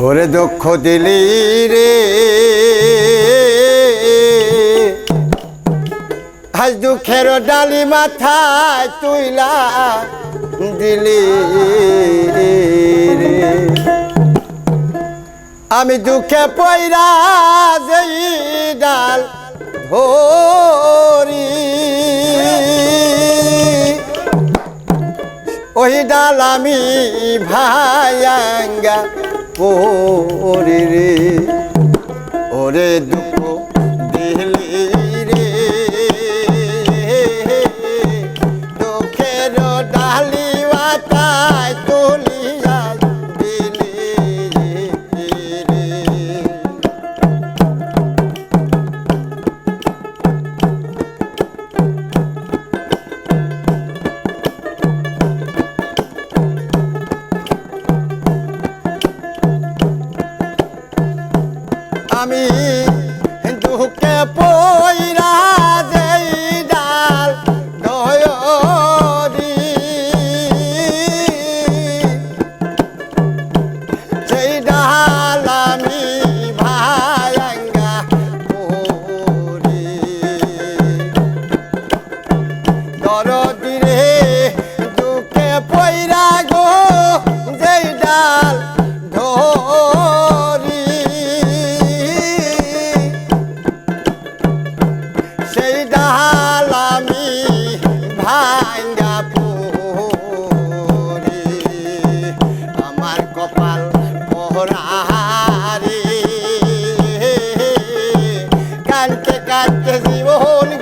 ওরে দুঃখ দিলি রে। আজ দুঃখের ডালি মাথায় তুইলা দিলি রে। আমি দুঃখে পয়রা যেই ডাল ধরি। ওই ডাল আমি ভায়াঙ্গা পরি রে ওরে দুঃখ দুঃখে পহরারে কানতে কানতে জীবন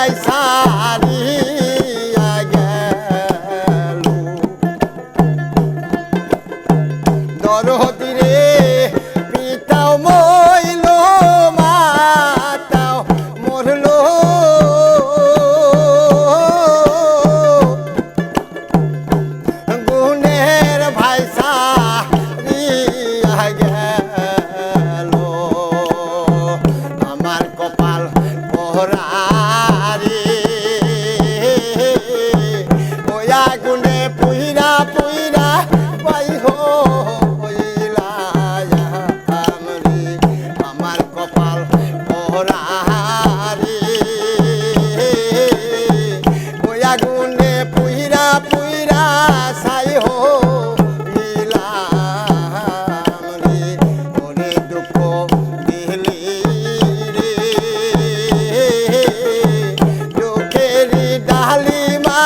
গুণের ভাই সা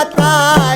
try